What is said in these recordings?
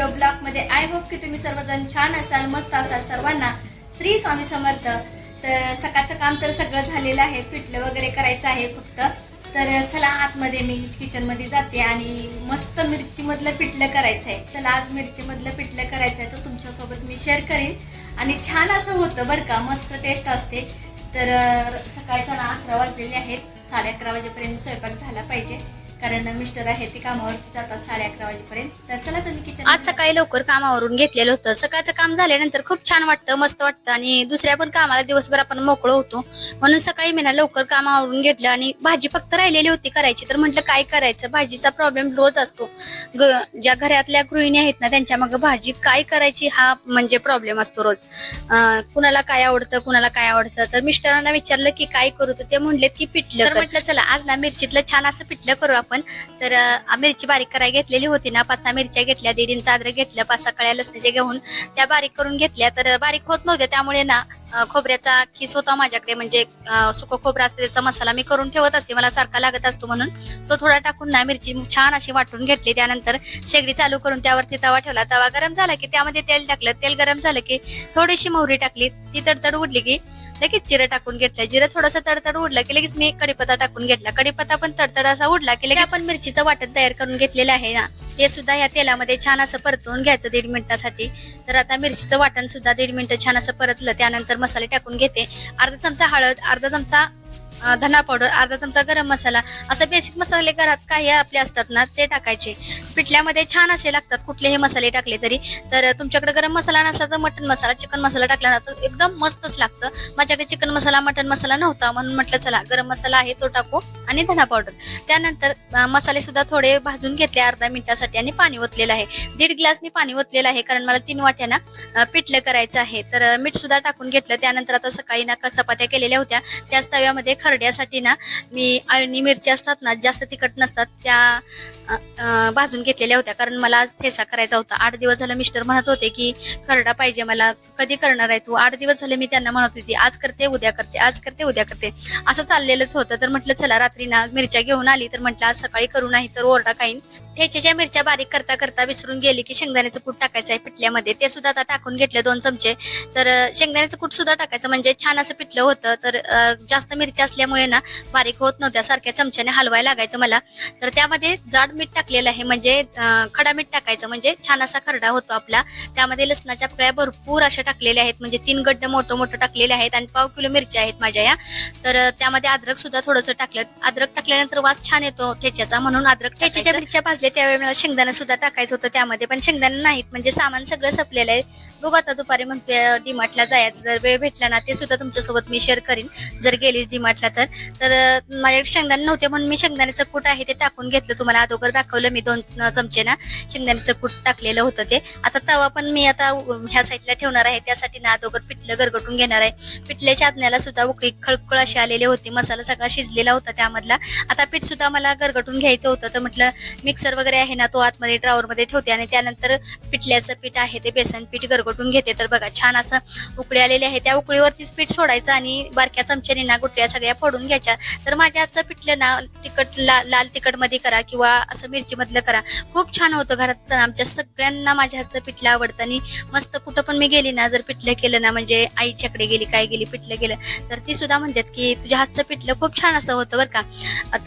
Video ब्लॉगमध्ये I hope की तुम्ही सर्वजण छान असाल मस्त असाल सर्वांना. श्री स्वामी समर्थ. तर सकाळचं काम तर सगळं झालेलं आहे. पिठलं वगैरे करायचं आहे फक्त. तर चला आतमध्ये मी किचनमध्ये जाते आणि मस्त मिरची मधलं पिठलं करायचं आहे चला आज मिरची मधलं पिठलं करायचं आहे तर तुमच्यासोबत मी शेअर करेन. आणि छान असं होतं बरं का मस्त टेस्ट असते. तर सकाळच्या ना अकरा वाजलेले आहेत. साडे अकरा वाजेपर्यंत स्वयंपाक झाला पाहिजे. कारण मिस्टर आहे ते कामावर जातात साडे अकरा वाजेपर्यंत. तर चला तुम्ही किचन आज सकाळी लवकर कामावरून घेतलेलं होतं. सकाळचं काम झाल्यानंतर खूप छान वाटतं मस्त वाटतं. आणि दुसऱ्या पण कामाला दिवसभर आपण मोकळं होतो. म्हणून सकाळी मी ना लवकर कामावरून घेतलं आणि भाजी फक्त राहिलेली होती करायची. तर म्हटलं काय करायचं? भाजीचा प्रॉब्लेम रोज असतो. ज्या घरातल्या गृहिणी आहेत ना त्यांच्या मग भाजी काय करायची हा म्हणजे प्रॉब्लेम असतो रोज. कुणाला काय आवडतं कुणाला काय आवडतं? तर मिस्टरांना विचारलं की काय करू? तर ते म्हणलेत की पिठलं तर म्हटलं चला आज ना मिरचीतलं छान असं पिठलं करू आपण. तर मिरची बारीक करायला घेतलेली होती ना पाच सहा मिरच्या घेतल्या दीड इंच अद्रक घेतलं पाच सहा कळ्या लसणीचे घेऊन त्या बारीक करून घेतल्या. तर बारीक होत नव्हत्या त्यामुळे ना खोबऱ्याचा खिस होता माझ्याकडे. म्हणजे अं, सुकं असते त्याचा मसाला मी करून ठेवत असते मला सारखा लागत असतो म्हणून. तो थोडा टाकून ना मिरची छान अशी वाटून घेतली. त्यानंतर शेगडी चालू करून त्यावरती तवा ठेवला. तवा गरम झाला की त्यामध्ये तेल टाकलं. तेल गरम झालं की थोडीशी मोहरी टाकली. ती तडतड उडली की लगेच जिरं टाकून घेतलं जिरं थोडंसं तडतड उडलं की लगेच मी कडीपत्ता टाकून घेतला. कडीपत्ता पण तडतड असा उडला की लगेच आपण मिरचीचं वाटण तयार करून घेतलेलं आहे ना. ते सुद्धा या तेलामध्ये छान असं परतवून घ्यायचं दीड मिनिटासाठी. तर आता मिरचीचं वाटण सुद्धा दीड मिनिटं छान असं परतलं. त्यानंतर मसाले टाकून घेते. अर्धा चमचा हळद अर्धा चमचा धना पावडर अर्धा चमचा गरम मसाला असं बेसिक मसाले घरात काही आपले असतात ना ते टाकायचे. पिठल्यामध्ये छान असे लागतात कुठलेही मसाले टाकले तरी. तर तुमच्याकडे गरम मसाला नसला तर मटन मसाला चिकन मसाला टाकला जातो एकदम मस्तच लागतं. माझ्याकडे चिकन मसाला मटन मसाला नव्हता म्हणून म्हटलं चला गरम मसाला आहे तो टाकू. आणि धना पावडर त्यानंतर मसाले सुद्धा थोडे भाजून घेतले अर्धा मिनिटासाठी आणि पाणी ओतलेलं आहे. दीड ग्लास मी पाणी ओतलेलं आहे कारण मला तीन वाट्याना पिठलं करायचं आहे. तर मीठ सुद्धा टाकून घेतलं. त्यानंतर आता सकाळी ना चपात्या केलेल्या होत्या. त्याच तव्यामध्ये करड्यासाठी ना मी अळणी मिरची असतात ना जास्त तिखट नसतात त्या भाजून घेतलेल्या होत्या. कारण मला आज ठेसा करायचा होता. आठ दिवस झालं मिस्टर म्हणत होते की खरडा पाहिजे मला कधी करणार आहे तू? आठ दिवस झाले मी त्यांना म्हणत होती आज करते उद्या करते आज करते उद्या करते. असं चाललेलंच होतं. तर म्हटलं चला रात्री ना मिरच्या घेऊन आली. तर म्हटलं आज सकाळी करू नाही तर ओरडा खाईन ठेच्याच्या मिरच्या बारीक करता करता विसरून गेली की शेंगदाण्याचं कूट टाकायचं आहे पिठल्यामध्ये. ते सुद्धा आता टाकून घेतले दोन चमचे. तर शेंगदाण्याचं कूट सुद्धा टाकायचं. म्हणजे छान असं पिठलं होतं. तर जास्त मिरच्या असल्या असल्यामुळे ना बारीक होत नव्हत्या सारख्या चमच्याने हलवायला लागायचं मला. तर त्यामध्ये जाड मीठ टाकलेलं आहे म्हणजे खडा मीठ टाकायचं म्हणजे छान असा खरडा होतो आपला. त्यामध्ये लसणाच्या फळ्या भरपूर अशा टाकलेल्या आहेत म्हणजे तीन गड्ड मोठं मोठं टाकलेले आहेत आणि पाव किलो मिरच्या आहेत माझ्या या. तर त्यामध्ये अद्रक सुद्धा थोडंसं टाकलं. अद्रक टाकल्यानंतर वास छान येतो ठेच्याचा म्हणून अद्रक ठेच्याच्या मिरच्या भाजल्या त्यावेळी मला शेंगदाणा सुद्धा टाकायचं होतं त्यामध्ये पण शेंगदाणा नाहीत म्हणजे सामान सगळं संपलेलं आहे. बघू आता दुपारी म्हणतोय डीमार्टला जायचं जर वेळ भेटला ना ते सुद्धा तुमच्यासोबत मी शेअर करीन. जर गेलीच डीमार्टला तर तर माझ्याकडे शेंगदाणे नव्हते म्हणून मी शेंगदाण्याचं कूट आहे ते टाकून घेतलं. तुम्हाला अगोदर दाखवलं मी दोन चमचे ना शेंगदाण्याचं कूट टाकलेलं होतं ते. आता तवा पण मी आता ह्या साईडला ठेवणार आहे. त्यासाठी ना अगोदर पिठलं गरगटून घेणार आहे. पिठल्याच्या आज्ञाला सुद्धा उकळी खळखळ अशी आलेली होती. मसाला सगळा शिजलेला होता त्यामधला. आता पीठ सुद्धा मला गरगटून घ्यायचं होतं. तर म्हटलं मिक्सर वगैरे आहे ना तो आतमध्ये ड्रॉवरमध्ये ठेवते आणि त्यानंतर पिठल्याचं पीठ आहे ते बेसन पीठ गरगटून घेते. तर बघा छान असं उकळी आलेली आहे. त्या उकळीवरतीच पीठ सोडायचं आणि बारक्या चमच्याने ना गुटल्या सगळ्या फोडून घ्यायच्या. तर माझ्या आजचं पिठलं ना तिखट ला, लाल तिखटमध्ये करा किंवा असं मिरची मधलं करा. खूप छान होतं घरात आमच्या सगळ्यांना माझ्या हातचं पिठलं आवडतं आणि मस्त कुठं पण मी गेली ना जर पिठलं केलं ना म्हणजे आईच्याकडे गेली काय गेली पिठलं केलं तर ती सुद्धा म्हणतात की तुझ्या हातचं पिठलं खूप छान असं होतं बरं का.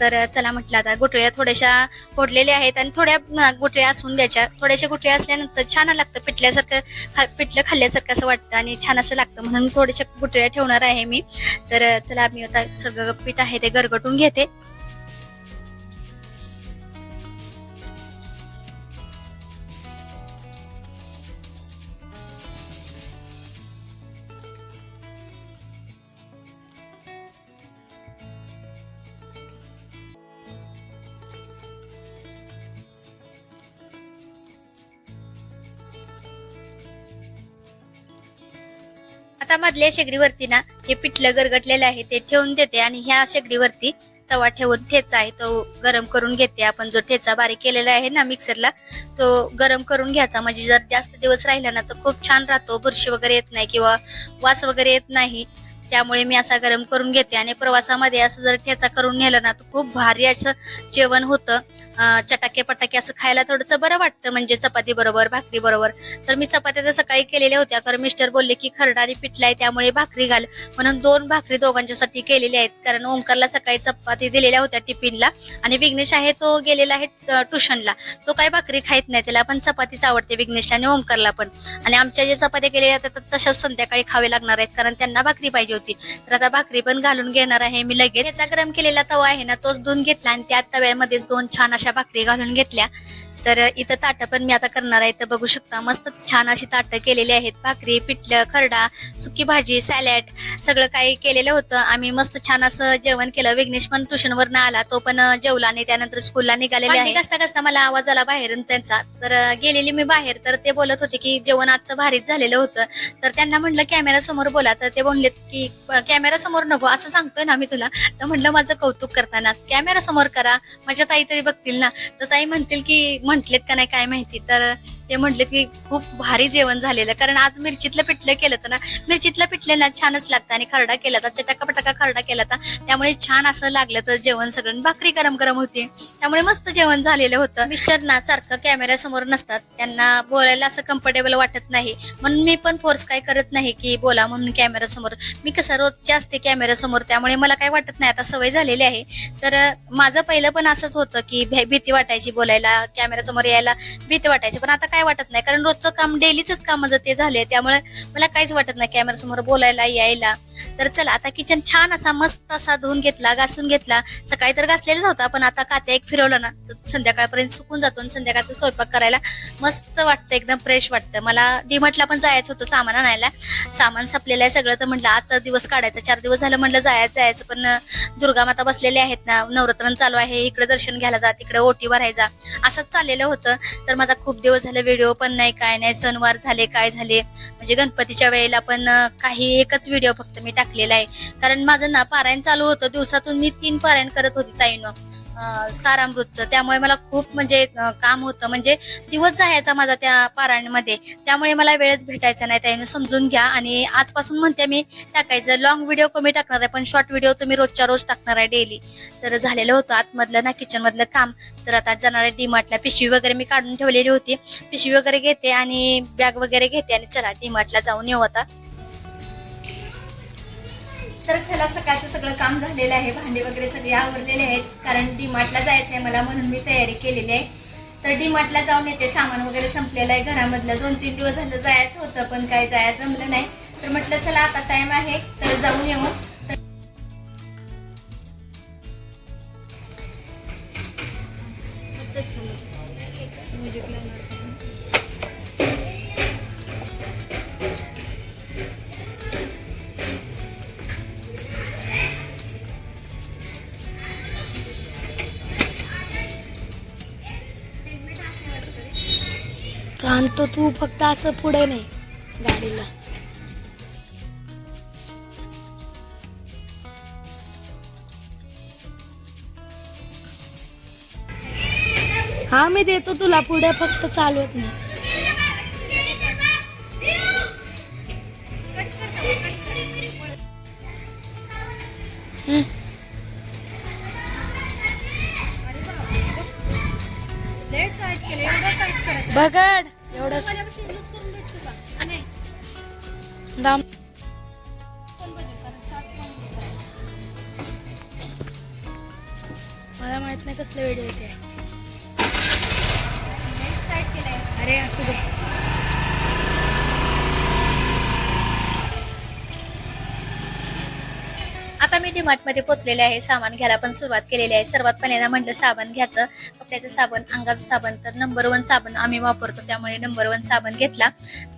तर चला म्हटलं आता गुटळ्या थोड्याशा फोडलेल्या आहेत आणि थोड्या गुठळ्या गुटळ्या असून द्यायच्या. थोड्याशा गुटळ्या असल्यानंतर छान लागतं पिठल्यासारखं खा- पिठलं खाल्ल्यासारखं असं वाटतं आणि छान असं लागतं म्हणून थोड्याशा गुटळ्या ठेवणार आहे मी. तर चला मी आता सगळं पीठ आहे ते गरगटून घेते. आता मधल्या शेगडीवरती ना हे पिठलं गरगटलेलं आहे ते ठेवून देते आणि ह्या शेगडीवरती तवा ठेवून ठेचा आहे तो गरम करून घेते. आपण जो ठेचा बारीक केलेला आहे ना मिक्सरला तो गरम करून घ्यायचा. म्हणजे जर जास्त दिवस राहिला ना तर खूप छान राहतो. बुरशी वगैरे येत नाही किंवा वास वगैरे येत नाही. त्यामुळे मी असा गरम करून घेते. आणि प्रवासामध्ये असं जर ठेचा करून नेलं ना तर खूप भारी असं जेवण होतं. चटाके पटाके असं खायला थोडंसं बरं वाटतं. म्हणजे चपाती बरोबर भाकरी बरोबर. तर मी चपात्या तर सकाळी केलेल्या होत्या. कारण मिस्टर बोलले की खरडा आणि पिठला आहे त्यामुळे भाकरी घाल. म्हणून दोन भाकरी दोघांच्यासाठी केलेल्या आहेत. कारण ओंकारला सकाळी चपाती दिलेल्या होत्या टिफिनला. आणि विघ्नेश आहे तो गेलेला आहे ट्युशनला तो काय भाकरी खायत नाही. त्याला पण चपातीच आवडते विघ्नेशला आणि ओंकारला पण. आणि आमच्या जे चपात्या केलेल्या तशाच संध्याकाळी खावे लागणार आहेत. कारण त्यांना भाकरी पाहिजे होती. तर आता भाकरी पण घालून घेणार आहे मी लगेच. याचा गरम केलेला तवा आहे ना तोच धुवून घेतला आणि त्या तव्यामध्येच दोन छान अशा भाकरी घालून घेतल्या. तर इथं ताटं पण मी आता करणार आहे. तर बघू शकता मस्त छान अशी ताटं केलेली आहेत. भाकरी पिठलं खरडा सुकी भाजी सॅलड सगळं काही केलेलं होतं. आम्ही मस्त छान असं जेवण केलं. विघ्नेश पण ट्युशनवर आला. तो पण जेवला आणि त्यानंतर स्कूलला निघालेले आहे. कसता कसता मला आवाज आला बाहेरून त्यांचा. तर गेलेली मी बाहेर. तर ते बोलत होते की जेवण आजचं भारीच झालेलं होतं. तर त्यांना म्हटलं कॅमेरा समोर बोला. तर ते बोललेत की कॅमेरा समोर नको. असं सांगतोय ना मी तुला. तर म्हटलं माझं कौतुक करताना कॅमेरा समोर करा. माझ्या ताई तरी बघतील ना. तर ताई म्हणतील की म्हंटलेत का नाही काय माहिती. तर ते म्हटले की खूप भारी जेवण झालेलं कारण आज मिरचीतलं पिठलं केलं तर ना. मिरचीतलं पिठलं ना छानच लागतं आणि खरडा केला तर चटाका पटाका खरडा केला तर त्यामुळे छान असं लागलं तर जेवण सगळं. भाकरी गरम गरम होती. त्यामुळे मस्त जेवण झालेलं होतं. मिस्टर ना सारखं कॅमेऱ्यासमोर नसतात. त्यांना बोलायला असं कम्फर्टेबल वाटत नाही. म्हणून मी पण फोर्स काय करत नाही की बोला म्हणून कॅमेऱ्यासमोर मी कसं रोजचे असते कॅमेऱ्यासमोर त्यामुळे मला काय वाटत नाही. आता सवय झालेली आहे. तर माझं पहिलं पण असंच होतं की भे- भीती वाटायची बोलायला. कॅमेऱ्यासमोर यायला भीती वाटायची. पण आता काय वाटत नाही. कारण रोजचं काम डेलीच काम जर ते झाले त्यामुळे मला काहीच वाटत नाही कॅमेरा समोर बोलायला यायला. तर चला आता किचन छान असा मस्त असा धुवून घेतला घासून घेतला. सकाळी तर घासलेलाच होता पण आता कात्या एक फिरवलं ना तर संध्याकाळपर्यंत सुकून जातो आणि संध्याकाळचा स्वयंपाक करायला मस्त वाटतं एकदम फ्रेश वाटतं. मला डीमार्टला पण जायचं होतं सामान आणायला. सामान संपलेलं आहे सगळं तर म्हटलं आज तर दिवस काढायचा. चार दिवस झालं म्हटलं जायचं जायचं पण दुर्गा माता बसलेले आहेत ना नवरात्र चालू आहे. इकडे दर्शन घ्यायला जा तिकडे ओटी भरायचा असंच चाललेलं होतं. तर माझा खूप दिवस झाले व्हिडिओ पण नाही काय नाही सणवार झाले काय झाले. म्हणजे गणपतीच्या वेळेला पण काही एकच व्हिडिओ फक्त मी टाकलेला आहे. कारण माझं ना पारायण चालू होतं दिवसातून मी तीन पारायण करत होती ताईनं. सारामृतचं. त्यामुळे मला खूप म्हणजे काम होतं. म्हणजे दिवस जायचा माझा त्या पारायणमध्ये. त्यामुळे मला वेळच भेटायचा नाही. त्याने समजून घ्या. आणि आजपासून म्हणते मी टाकायचं. लॉंग व्हिडिओ कमी टाकणार आहे पण शॉर्ट व्हिडिओ तुम्ही रोजच्या रोज टाकणार आहे डेली तर झालेलं होतं. आतमधलं ना किचनमधलं काम. तर आता जाणार आहे डीमार्टला पिशवी वगैरे मी काढून ठेवलेली होती. पिशवी वगैरे घेते आणि बॅग वगैरे घेते आणि चला डीमार्टला जाऊन येऊ आता. तर चला सकाळचं सगळं काम झालेलं आहे. भांडे वगैरे सगळे आवरलेले आहेत. कारण डीमार्टला जायचं आहे मला म्हणून मी तयारी केलेली आहे. तर डीमार्टला जाऊन येते. सामान वगैरे संपलेलं आहे. घरामधलं दोन तीन दिवस झालं जायचं होतं पण काय जायचं जमलं नाही. तर म्हटलं चला आता टाइम आहे. तर जाऊन येऊ. तर तू फक्त असं पुढे नाही. गाडीला. हा मी देतो तुला. पुढे फक्त चालवत नाही. दाम मला माहीत नाही कसले व्हिडिओ येते. अरे असू दे. आता मी डीमार्टमध्ये पोहोचलेले आहे. सामान घ्यायला पण सुरुवात केलेली आहे. सर्वात पहिल्यांदा म्हटलं साबण घ्यायचं. कपड्याचं साबण अंगाचं साबण. तर नंबर वन साबण आम्ही वापरतो त्यामुळे नंबर वन साबण घेतला.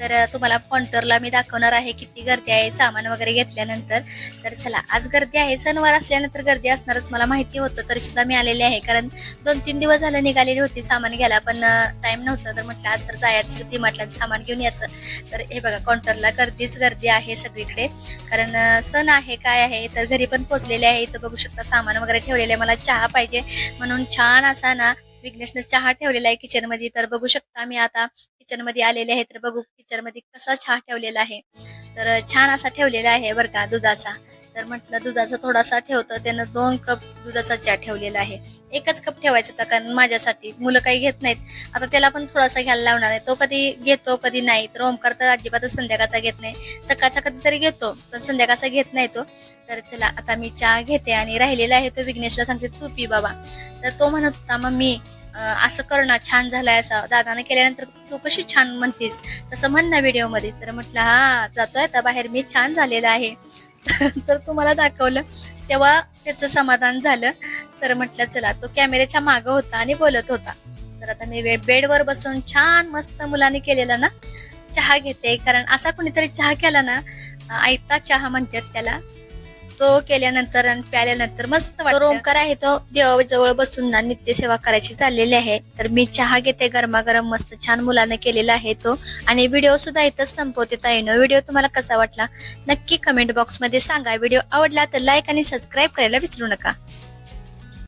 तर तुम्हाला काउंटरला मी दाखवणार आहे किती गर्दी आहे सामान वगैरे घेतल्यानंतर. तर चला आज गर्दी आहे. सणवार असल्यानंतर गर्दी असणारच मला माहिती होतं तरी सुद्धा मी आलेले आहे. कारण दोन तीन दिवस झालं निघालेली होती सामान घ्यायला पण टाइम नव्हतं. तर म्हटलं आज तर जायचं डीमार्टला सामान घेऊन यायचं. तर हे बघा काउंटरला गर्दीच गर्दी आहे सगळीकडे. कारण सण आहे काय आहे तर घरी पण पोचलेले आहे. इथं बघू शकता सामान वगैरे ठेवलेले आहे. मला चहा पाहिजे म्हणून छान असा ना विघ्नेशनं चहा ठेवलेला आहे किचनमध्ये. तर बघू शकता मी आता किचनमध्ये आलेले आहे. तर बघू किचनमध्ये कसा चहा ठेवलेला आहे. तर छान असा ठेवलेला आहे बरं का दुधाचा. तर म्हटलं दुधाचा थोडासा ठेवतो. त्यानं दोन कप दुधाचा चहा ठेवलेला आहे. एकच कप ठेवायचा होता कारण माझ्यासाठी. मुलं काही घेत नाहीत. आता त्याला पण थोडासा घ्यायला लावणार आहे. तो कधी घेतो कधी नाही. तर ओमकार तर अजिबातच संध्याकाळचा घेत नाही. सकाळचा कधीतरी घेतो पण संध्याकाळचा घेत नाही तो. तर चला आता मी चहा घेते आणि राहिलेला आहे तो विघ्नेशला सांगते तू पी बाबा. तर तो म्हणत होता मग मी असं कर ना छान झालाय असा. दादाने केल्यानंतर तू कशी छान म्हणतीस? तसं म्हण ना व्हिडिओमध्ये. तर म्हटलं हा जातोय आता बाहेर. मी छान झालेला आहे. तर तुम्हाला दाखवलं तेव्हा त्याचं समाधान झालं. तर म्हटलं चला तो कॅमेऱ्याच्या मागं होता आणि बोलत होता. तर आता मी बेडवर बसून छान मस्त मुलांनी केलेला ना चहा घेते. कारण असा कुणीतरी चहा केला ना आयता चहा म्हणतात त्याला. तो केल्यानंतर आणि प्याल्यानंतर मस्त ओंकार आहे तो देवाजवळ बसून ना नित्यसेवा करायची चाललेली आहे. तर मी चहा घेते गरमागरम मस्त छान मुलाने केलेला आहे तो. आणि व्हिडिओ सुद्धा इथंच संपवते ताईनो. व्हिडिओ तुम्हाला कसा वाटला? नक्की कमेंट बॉक्समध्ये सांगा. व्हिडिओ आवडला तर लाईक आणि सबस्क्राईब करायला विसरू नका.